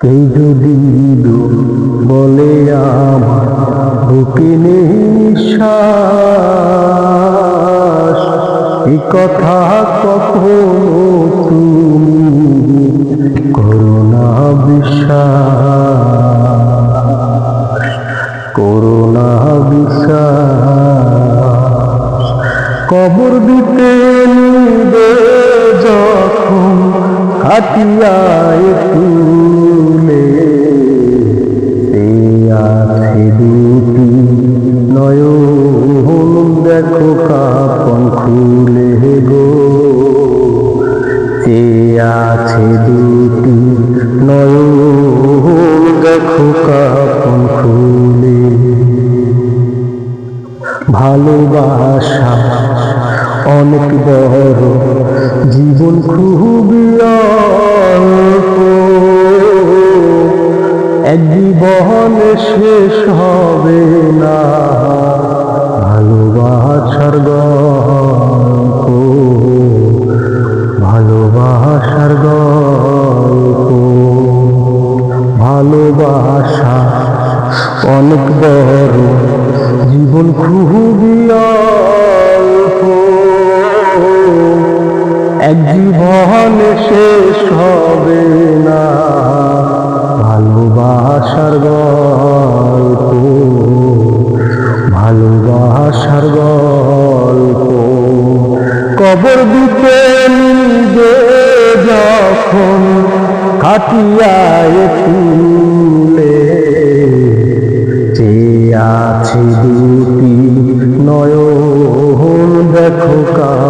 কেউ যদি বলে আমার বুকে নিঃশ্বাস, এ কথা তুমি করোনা বিশ্বাস করোনা বিশ্বাস। কবর দিতে নিবে হাতিয়ায় তুলে সে আছে দুটি নয়ন। দেখো কাপন খুলে গো, সে আছে দুটি নয়ন। দেখো কাপন খুলে, ভালোবাসা অনেক বড়। জীবন অল্প। এক জীবনে শেষ হবে না। ভালোবাসার গল্প। ভালোবাসার গল্প। ভালোবাসা অনেক বড়। জীবন খুবই এক জীবনে শেষ হবে না। ভালোবাসার গল্প ভালোবাসার গল্প। কবর দিতে নিবে যখন খাটিয়ায় তুলে যে আছে দুটি নয়ন, দেখো কাপন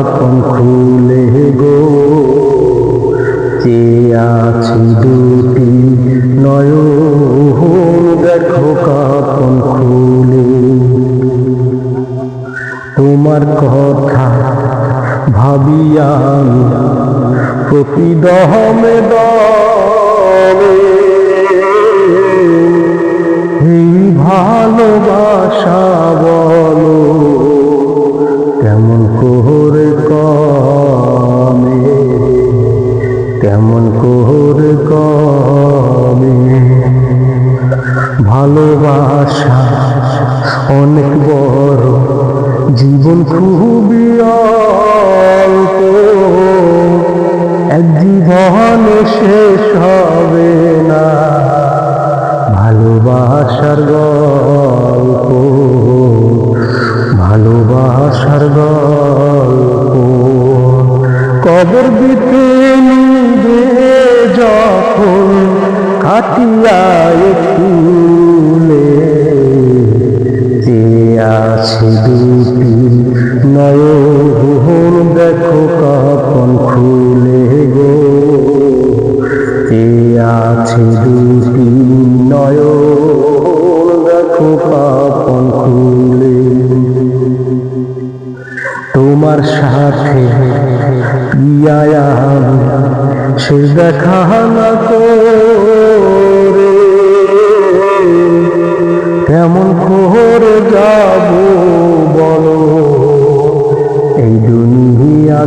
তোমার কথা ভাবিয়া প্রতি দহমে এই ভালোবাসা বলো, কেমন করে কমে কেমন করে কমে ভালোবাসা অনেক বড় জীবন খুবই অল্প এক জীবনে শেষ হবে না। ভালোবাসার গল্প। ভালোবাসার গল্প। কবর দিতে নিবে যখন খাটিয়ায় তুলে যে আছে দুটি নয়ন। দেখো কাপন খুলে গো। যে আছে দুটি নয়ন। দেখো কাপন খুলে তোমার সাথে প্রিয়ায়াম সে দেখা না করে।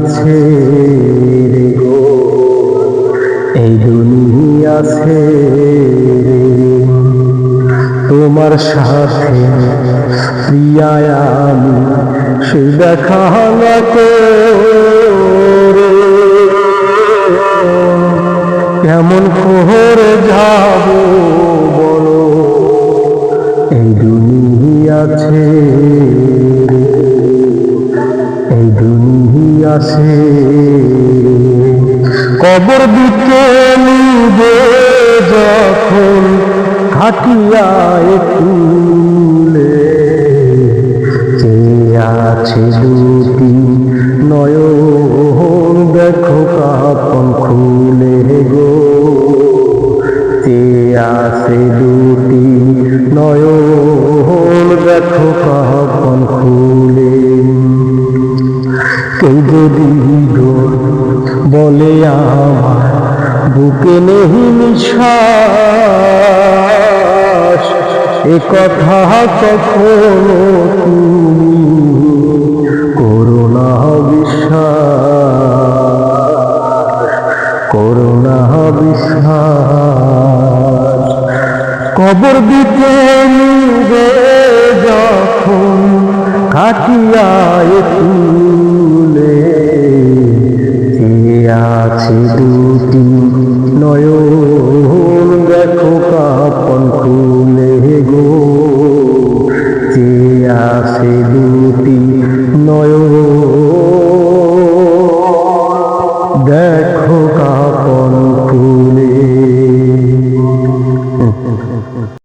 দুনিয়াছে রে গো। এই দুনিয়াছে রে তোমার সাথে প্রিয়ায় আমি সে দেখা না করে। কেমন করে যাব বলো। এই দুনিয়াছে এই দুনিয়াছে কবর দিতে নিবে যখন হাটিয়া তুলে বলে আমার বুকে নেই নিঃশ্বাস। এ কথা কখনো তুমি করোনা বিশ্বাস করুণা বিশ্বাস। কবর দিতে নিবে যখন খাটিয়ায় আছে দুটি নয় দেখো কাপন খুলে গো। যে আছে দুটি নয়